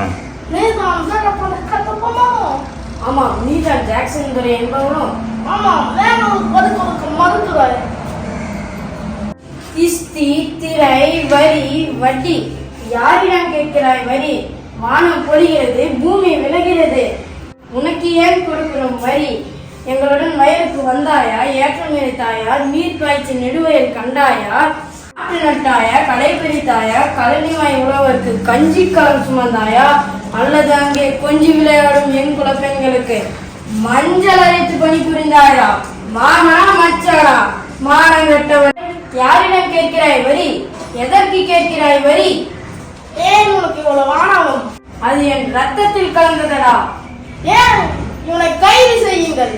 ஆ நீதான் வேகப்பட கட்டப்பமாவும் ஆமாம் நீதான் ஜாக்சன் துரை என்பவனும். ஆமாம் வேணும் பதுக்க கொடுக்க மறுக்கிறாய் கிஸ்தி திரை வரி வட்டி. யாரிடம் கேட்கிறாய் வரி? வானம் பொழிகிறது பூமி விலகிறது. உனக்கு ஏன் கொடுக்கிறோம் வரி? எங்களுடன் வயலுக்கு வந்தாயா? ஏற்றம் இறைத்தாயா நீர் காய்ச்சி நெடுவயல் கண்டாயா? காட்டு நட்டாயா கடை பிரித்தாயா கழனிவாய் உழவருக்கு கஞ்சி காலம் சுமந்தாயா? அல்லது அங்கே கொஞ்சி விளையாடும் என் குலப்பெண்களுக்கு மஞ்சள் அரைத்து பணிபுரிந்தாயா? மானா மச்சானா மானங்கட்டவர் யாரிடம் கேட்கிறாய் வரி? எதற்கு கேட்கிறாய் வரி? ஏன் உனக்கு இவ்வளவு ஆணவம் அது என் ரத்தத்தில் கலந்ததடா. ஏன் இவனை கைது செய்யுங்கள்?